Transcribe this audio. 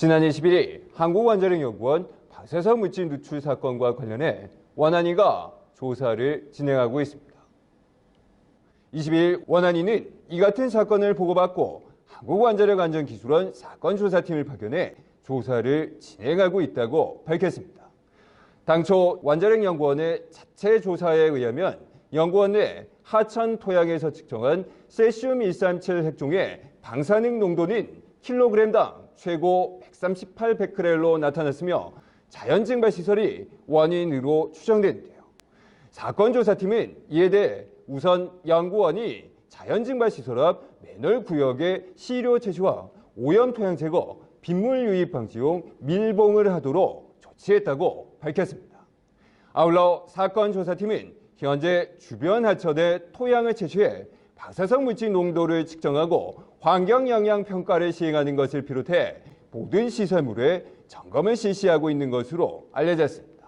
지난 21일 한국원자력연구원 방사선 물질 누출 사건과 관련해 원안위가 조사를 진행하고 있습니다. 22일 원안위는 이 같은 사건을 보고받고 한국원자력안전기술원 사건 조사팀을 파견해 조사를 진행하고 있다고 밝혔습니다. 당초 원자력연구원의 자체 조사에 의하면 연구원 내 하천 토양에서 측정한 세슘 137 핵종의 방사능 농도는 킬로그램당 최고 138 베크렐로 나타났으며 자연 증발 시설이 원인으로 추정되는데요. 사건 조사팀은 이에 대해 우선 연구원이 자연 증발 시설 앞 맨홀 구역의 시료 채취와 오염 토양 제거, 빗물 유입 방지용 밀봉을 하도록 조치했다고 밝혔습니다. 아울러 사건 조사팀은 현재 주변 하천의 토양을 채취해 방사성 물질 농도를 측정하고 환경 영향 평가를 시행하는 것을 비롯해 모든 시설물에 점검을 실시하고 있는 것으로 알려졌습니다.